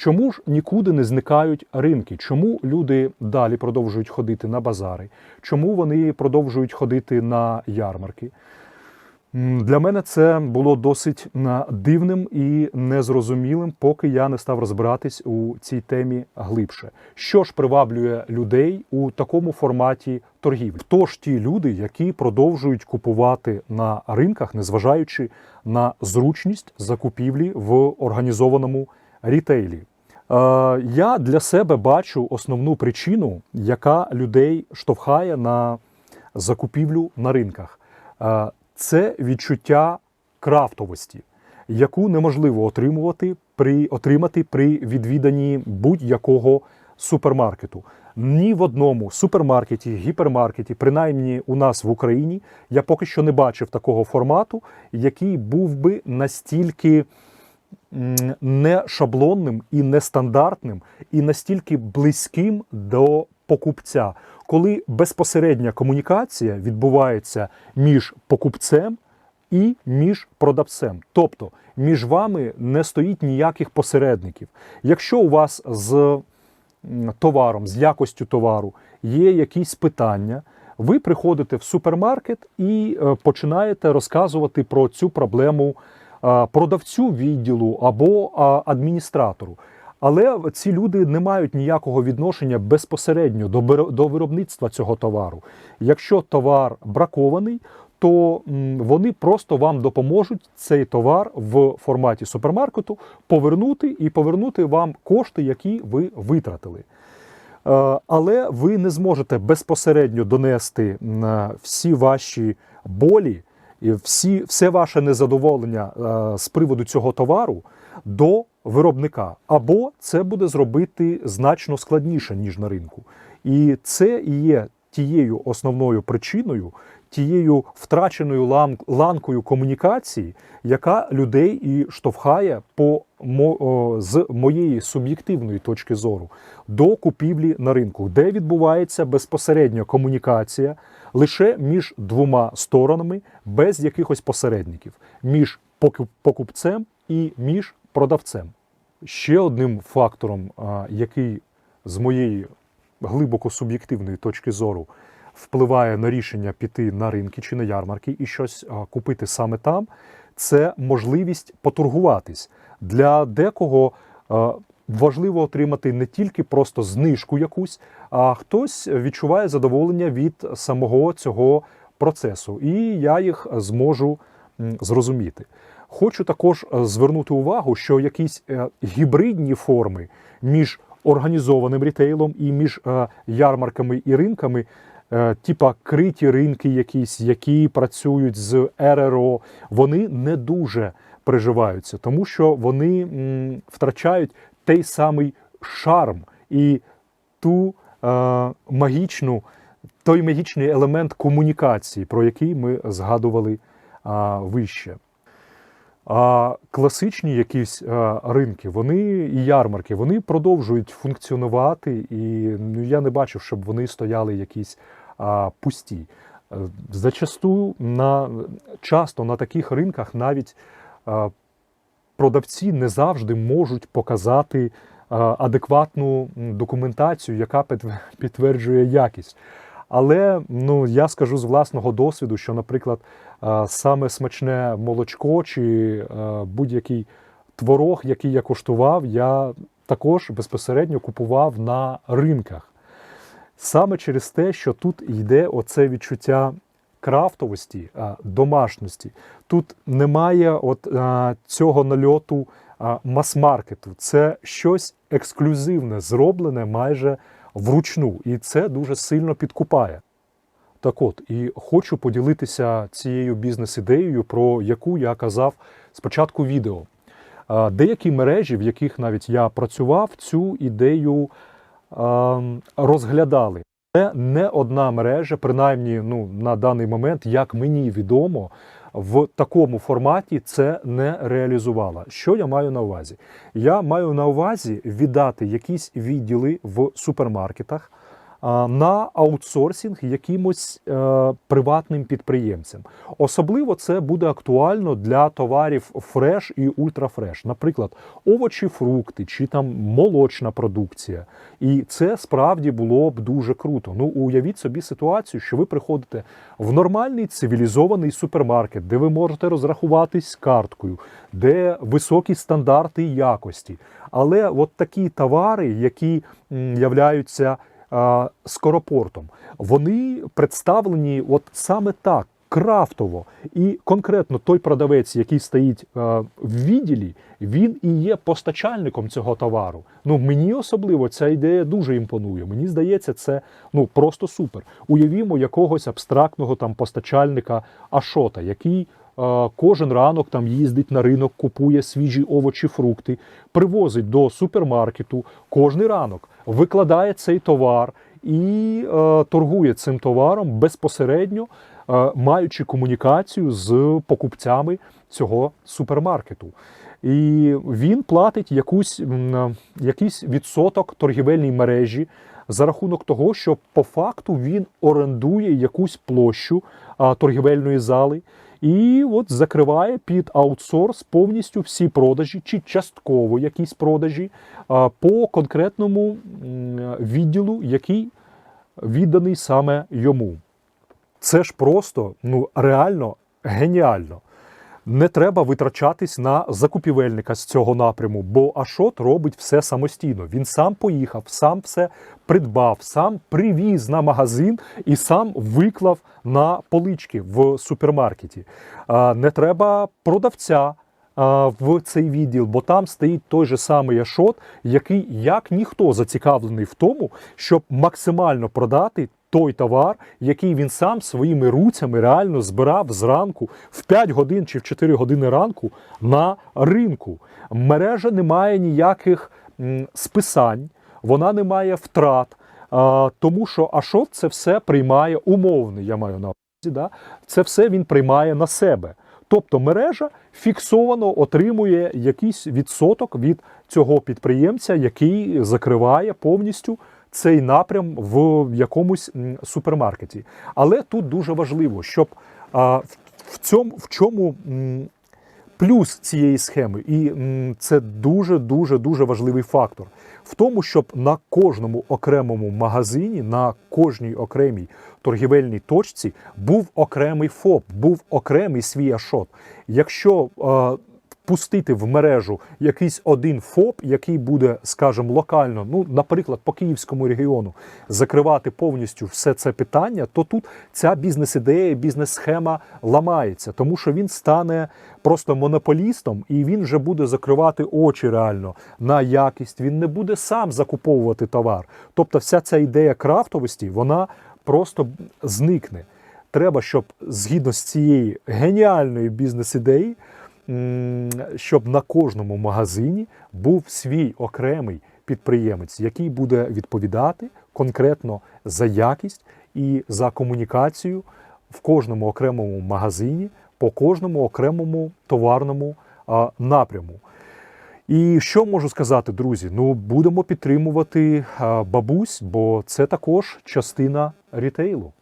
Чому ж нікуди не зникають ринки? Чому люди далі продовжують ходити на базари? Чому вони продовжують ходити на ярмарки? Для мене це було досить дивним і незрозумілим, поки я не став розбиратись у цій темі глибше. Що ж приваблює людей у такому форматі торгівлі? Хто ж ті люди, які продовжують купувати на ринках, незважаючи на зручність закупівлі в організованому рітейлі? Е, Я для себе бачу основну причину, яка людей штовхає на закупівлю на ринках. Е, Це відчуття крафтовості, яку неможливо отримувати при отримати при відвіданні будь-якого супермаркету. Ні в одному супермаркеті, гіпермаркеті, принаймні у нас в Україні, я поки що не бачив такого формату, який був би настільки не шаблонним і нестандартним, і настільки близьким до покупця, коли безпосередня комунікація відбувається між покупцем і між продавцем. Тобто між вами не стоїть ніяких посередників. Якщо у вас з товаром, з якостю товару є якісь питання, ви приходите в супермаркет і е, починаєте розказувати про цю проблему продавцю відділу або е, адміністратору. Але ці люди не мають ніякого відношення безпосередньо до виробництва цього товару. Якщо товар бракований, то вони просто вам допоможуть цей товар в форматі супермаркету повернути і повернути вам кошти, які ви витратили. Е, Але ви не зможете безпосередньо донести всі ваші болі всі, все ваше незадоволення е, з приводу цього товару до виробника. Або це буде зробити значно складніше, ніж на ринку. І це і є тією основною причиною, тією втраченою ланкою комунікації, яка людей і штовхає по з моєї суб'єктивної точки зору до купівлі на ринку, де відбувається безпосередня комунікація лише між двома сторонами, без якихось посередників, між покупцем і між продавцем. Ще одним фактором, який з моєї глибоко суб'єктивної точки зору впливає на рішення піти на ринки чи на ярмарки і щось купити саме там, це можливість поторгуватись. Для декого важливо отримати не тільки просто знижку якусь, а хтось відчуває задоволення від самого цього процесу. І я їх зможу зрозуміти. Хочу також е, звернути увагу, що якісь е, гібридні форми між організованим рітейлом і між е, ярмарками і ринками, типа криті ринки, якісь, які працюють з РРО, вони не дуже приживаються, тому що вони м, втрачають той самий шарм і ту е, магічну, той магічний елемент комунікації, про який ми згадували а, вище. А класичні якісь а, ринки, вони і ярмарки, вони продовжують функціонувати, і ну, я не бачив, щоб вони стояли якісь а, пусті. Е, Зачасту на часто на таких ринках навіть а, продавці не завжди можуть показати а, адекватну документацію, яка підтверджує якість. Але ну я скажу з власного досвіду, що, наприклад, е, саме смачне молочко чи е, будь-який творог, який я коштував, я також безпосередньо купував на ринках. Саме через те, що тут йде оце відчуття крафтовості, домашності. Тут немає от цього нальоту мас-маркету. Це щось ексклюзивне, зроблене майже вручну, і це дуже сильно підкупає. Так от, і хочу поділитися цією бізнес-ідеєю, про яку я казав спочатку відео. Деякі мережі, в яких навіть я працював, цю ідею розглядали. Це не одна мережа, принаймні ну, на даний момент, як мені відомо, в такому форматі це не реалізувала. Що я маю на увазі? Я маю на увазі віддати якісь відділи в супермаркетах на аутсорсинг якимось е, приватним підприємцям. Особливо це буде актуально для товарів фреш і ультрафреш, наприклад, овочі, фрукти чи там молочна продукція. І це справді було б дуже круто. Ну, уявіть собі ситуацію, що ви приходите в нормальний цивілізований супермаркет, де ви можете розрахуватись карткою, де високі стандарти якості. Але от такі товари, які являються скоропортом, вони представлені от саме так. Крафтово і конкретно той продавець, який стоїть в відділі, він і є постачальником цього товару. Ну мені особливо ця ідея дуже імпонує. Мені здається, це ну просто супер. Уявімо якогось абстрактного там постачальника Ашота, який кожен ранок там їздить на ринок, купує свіжі овочі, фрукти, привозить до супермаркету кожний ранок, викладає цей товар і е, торгує цим товаром безпосередньо, е, маючи комунікацію з покупцями цього супермаркету. І він платить якусь, якийсь відсоток торгівельній мережі за рахунок того, що по факту він орендує якусь площу торгівельної зали. І от закриває під аутсорс повністю всі продажі чи частково якісь продажі по конкретному відділу, який відданий саме йому. Це ж просто ну реально геніально. Не треба витрачатись на закупівельника з цього напряму, бо Ашот робить все самостійно. Він сам поїхав, сам все придбав, сам привіз на магазин і сам виклав на полички в супермаркеті. Не треба продавця в цей відділ, бо там стоїть той же самий Ашот, який як ніхто зацікавлений в тому, щоб максимально продати той товар, який він сам своїми руцями реально збирав зранку в 5 годин чи в 4 години ранку на ринку. Мережа не має ніяких списань, вона не має втрат, тому що Ашот це все приймає умовний, я маю на увазі, да? це все він приймає на себе. Тобто мережа фіксовано отримує якийсь відсоток від цього підприємця, який закриває повністю цей напрям в якомусь супермаркеті. Але тут дуже важливо, щоб в- цьому в чому плюс цієї схеми, і це дуже дуже дуже важливий фактор в тому, щоб на кожному окремому магазині, на кожній окремій торгівельній точці був окремий ФОП, був окремий свій ашот. Якщо е, пустити в мережу якийсь один ФОП, який буде, скажімо, локально, ну, наприклад, по Київському регіону, закривати повністю все це питання, то тут ця бізнес-ідея, бізнес-схема ламається, тому що він стане просто монополістом і він вже буде закривати очі реально на якість. Він не буде сам закуповувати товар. Тобто, вся ця ідея крафтовості, вона просто зникне. Треба, щоб згідно з цієї геніальної бізнес-ідеї, щоб на кожному магазині був свій окремий підприємець, який буде відповідати конкретно за якість і за комунікацію в кожному окремому магазині, по кожному окремому товарному напряму. І що можу сказати, друзі? Ну, будемо підтримувати бабусь, бо це також частина рітейлу.